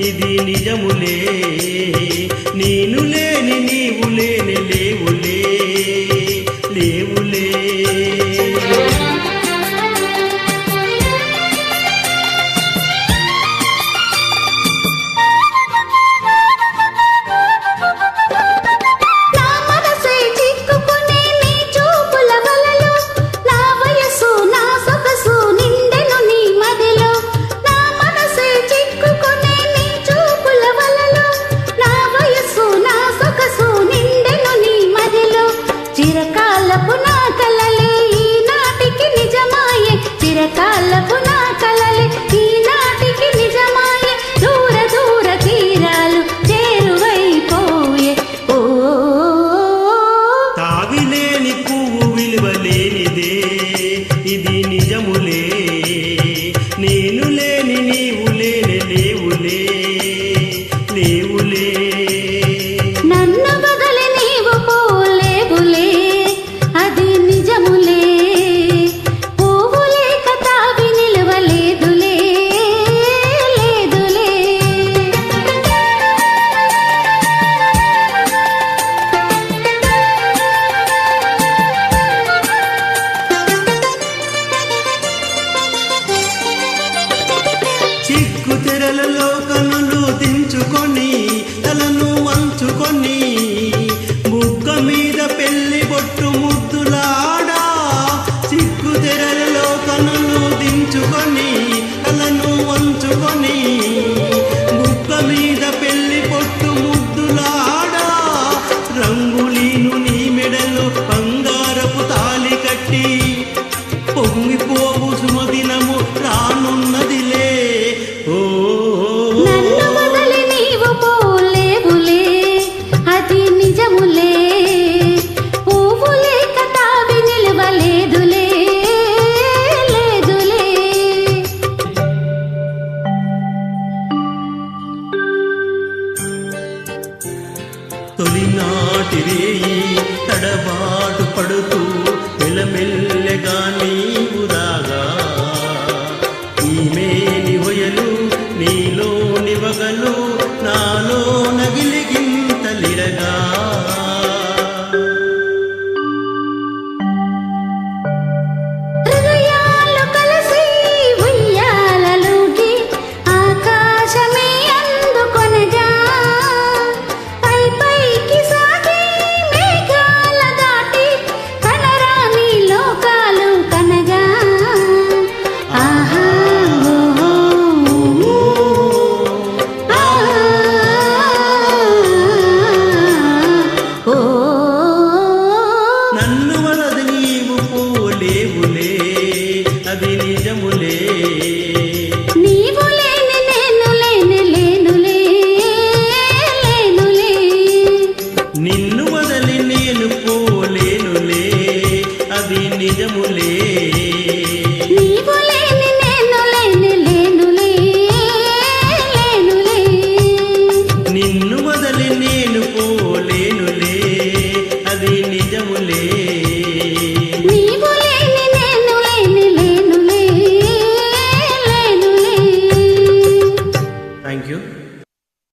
ఇది నిజములే. నేను లేని నీవు లేని లేవులే. లేవులే. నీవులే. నన్న బదలి నీవు పోలేవులే అది నిజములే. పోవులే కతావి నిలవలేదులే లేదులే. చిక్కు తెరల లోకను తలను దించుకొని తలను వంచుకొని బుగ్గ మీద పెళ్ళి ಕಾದಿರಿ